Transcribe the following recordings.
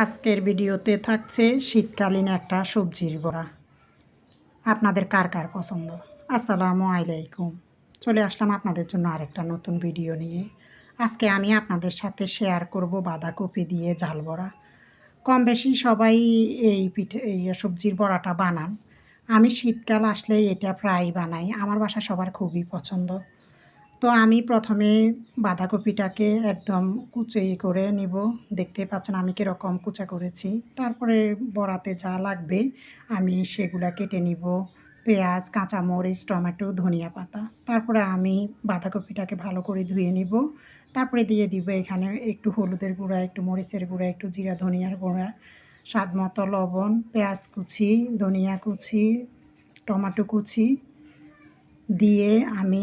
আজকের ভিডিওতে থাকছে শীতকালীন একটা সবজির বড়া। আপনাদের কার কার পছন্দ? আসসালামু আলাইকুম। চলে আসলাম আপনাদের জন্য আরেকটা নতুন ভিডিও নিয়ে। আজকে আমি আপনাদের সাথে শেয়ার করব বাঁধাকপি দিয়ে ঝাল বড়া। কম বেশি সবাই এই পিঠে, এই সবজির বড়াটা বানান। আমি শীতকাল আসলে এটা প্রায় বানাই। আমার বাসা সবার খুবই পছন্দ। তো আমি প্রথমে বাঁধাকপিটাকে একদম কুচি করে নিব। দেখতে পাচ্ছেন আমি কীরকম কুচা করেছি। তারপরে বড়াতে যা লাগবে আমি সেগুলা কেটে নিব। পেঁয়াজ, কাঁচামরিচ, টমেটো, ধনিয়া পাতা। তারপরে আমি বাঁধাকপিটাকে ভালো করে ধুয়ে নিব। তারপরে দিয়ে দিব এখানে একটু হলুদের গুঁড়া, একটু মরিচের গুঁড়া, একটু জিরা, ধনিয়ার গুঁড়া, স্বাদ মতো লবণ, পেঁয়াজ কুচি, ধনিয়া কুচি, টমেটো কুচি। দিয়ে আমি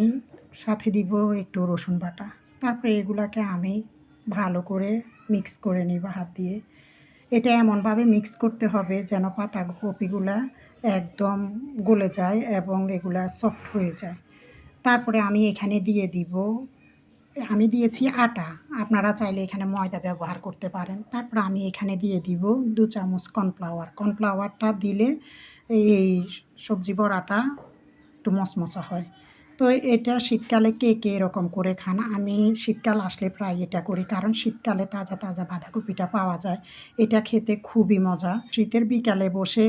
সাথে দিব একটু রসুন বাটা। তারপরে এগুলাকে আমি ভালো করে মিক্স করে নিব হাত দিয়ে। এটা এমনভাবে মিক্স করতে হবে যেন পাতা কপিগুলা একদম গলে যায় এবং এগুলা সফট হয়ে যায়। তারপরে আমি এখানে দিয়ে দিব, আমি দিয়েছি আটা। আপনারা চাইলে এখানে ময়দা ব্যবহার করতে পারেন। তারপর আমি এখানে দিয়ে দিব দু চামচ কর্নফ্লাওয়ার কর্নফ্লাওয়ারটা দিলে এই সবজি বড়াটা একটু মশমশা হয়। তো এটা শীতকালে কে কে এরকম করে খান? আমি শীতকাল আসলে প্রায় এটা করি। কারণ শীতকালে তাজা তাজা বাঁধাকপিটা পাওয়া যায়। এটা খেতে খুবই মজা। শীতের বিকালে বসে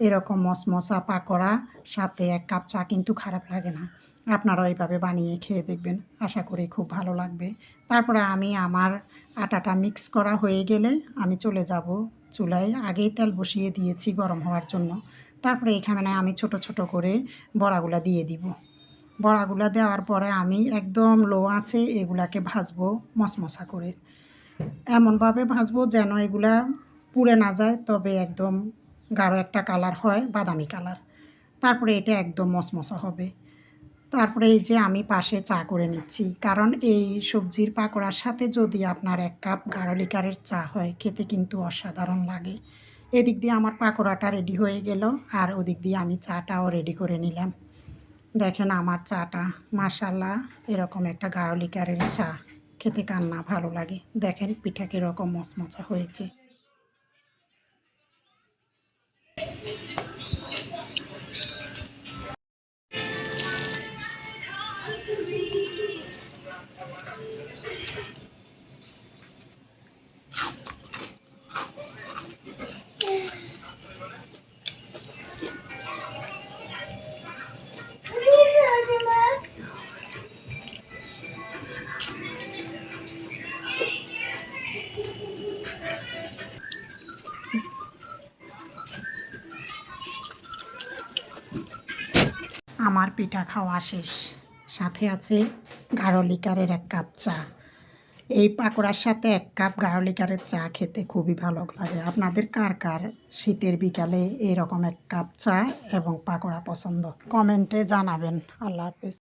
এরকম মশমশা পাকোড়া, সাথে এক কাপ চা কিন্তু খারাপ লাগে না। আপনারা এইভাবে বানিয়ে খেয়ে দেখবেন। আশা করি খুব ভালো লাগবে। তারপরে আমি আমার আটাটা মিক্স করা হয়ে গেলে আমি চলে যাব চুলায়। আগেই তেল বসিয়ে দিয়েছি গরম হওয়ার জন্য। তারপরে এখানে আমি ছোট ছোট করে বড়াগুলা দিয়ে দিব। বড়াগুলা দেওয়ার পরে আমি একদম লো আছে এগুলাকে ভাজবো, মশমশা করে। এমনভাবে ভাজবো যেন এগুলা পুড়ে না যায়, তবে একদম গাঢ় একটা কালার হয়, বাদামি কালার। তারপরে এটা একদম মশমশা হবে। তারপরে এই যে আমি পাশে চা করে নিচ্ছি, কারণ এই সবজির পাকোড়ার সাথে যদি আপনার এক কাপ গাঢ় লিকারের চা হয়, খেতে কিন্তু অসাধারণ লাগে। এদিক দিয়ে আমার পাকোড়াটা রেডি হয়ে গেল, আর ওদিক দিয়ে আমি চাটাও রেডি করে নিলাম। দেখেন আমার চাটা মাসাল্লাহ এরকম একটা গাঢ় লিকারের চা। খেতে কান্না, ভালো লাগে। দেখেন পিঠা কীরকম মচমচা হয়েছে। আমার পিঠা খাওয়া শেষ। সাথে আছে গারলিকারের এক কাপ চা। এই পাকোড়ার সাথে এক কাপ গারলিকারের চা খেতে খুবই ভালো লাগে। আপনাদের কার কার শীতের বিকালে এরকম এক কাপ চা এবং পাকোড়া পছন্দ? কমেন্টে জানাবেন। আল্লাহ হাফিজ।